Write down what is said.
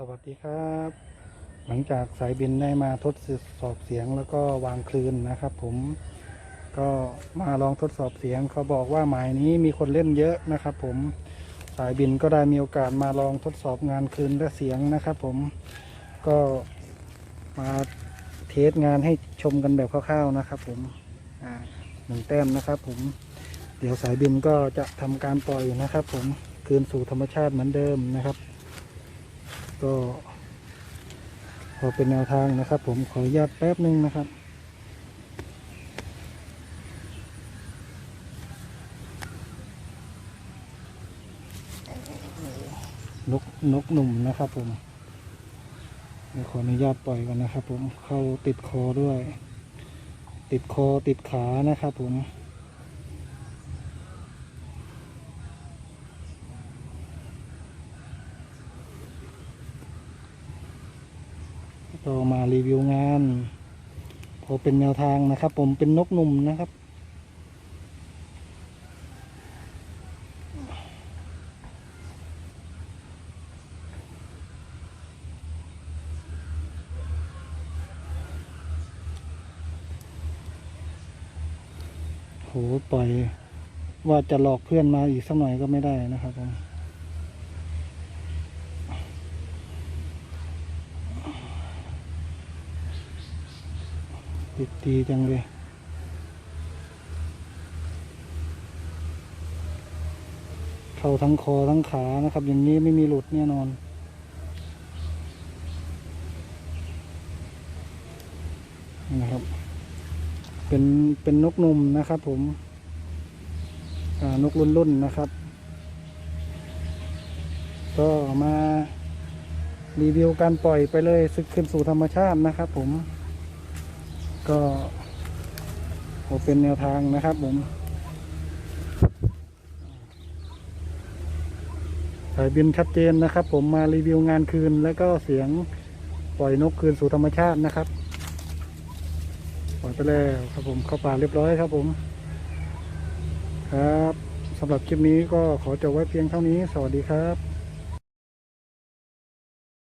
สวัสดีครับ หลังจากสายบินได้มาทดสอบเสียงแล้วก็วางคลื่นนะครับ ผมก็มาลองทดสอบเสียงเขาบอกว่าหมายนี้มีคนเล่นเยอะนะครับ ผมสายบินก็ได้มีโอกาสมาลองทดสอบงานคลื่นและเสียงนะครับ ผมก็มาเทสงานให้ชมกันแบบคร่าวๆนะครับ ผมหนึ่งแต้มนะครับ ผมเดี๋ยวสายบินก็จะทำการปล่อยนะครับ ผมคืนสู่ธรรมชาติเหมือนเดิมนะครับ ก็พอเป็นแนวทางนะครับ ผมขออนุญาตแป๊บหนึ่งนะครับนกนกหนุ่มนะครับผมขออนุญาตปล่อยกันนะครับ ผมเข้าติดคอด้วย ติดคอติดขานะครับผม ก็มารีวิวงาน พอเป็นแนวทางนะครับ ผมเป็นนกหนุ่มนะครับ โห ปล่อยว่าจะหลอกเพื่อนมาอีกสักหน่อยก็ไม่ได้นะครับผม ติดดีจังเลยเข้าทั้งคอทั้งขานะครับ อย่างนี้ไม่มีหลุดแน่นอนนะครับ เป็นเป็นนกนุ่มนะครับ ผมนกรุ่นรุ่นนะครับ ก็มารีวิวการปล่อยไปเลยซึกขึ้นสู่ธรรมชาตินะครับผม ก็ขอเป็นแนวทางนะครับผมสายบินชัดเจนนะครับ ผมมารีวิวงานคืน แล้วก็เสียงปล่อยนกคืนสู่ธรรมชาตินะครับ ปล่อยไปแล้วครับผมเข้าป่าเรียบร้อยครับผม ครับสำหรับคลิปนี้ก็ขอจบไว้เพียงเท่านี้ สวัสดีครับ